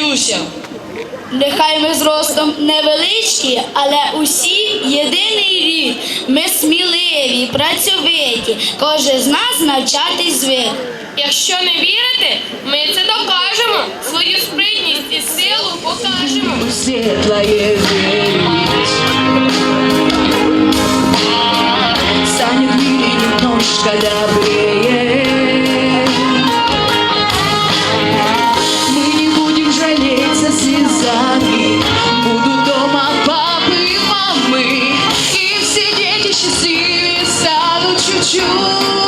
знання я б'юся. Нехай ми зростом невеличкі, але усі єдиний рід. Ми сміливі, працьовиті, кожен з нас навчатись звик. Якщо не вірите, ми це докажемо. Свою спритність і силу покажемо. Світла верить. you.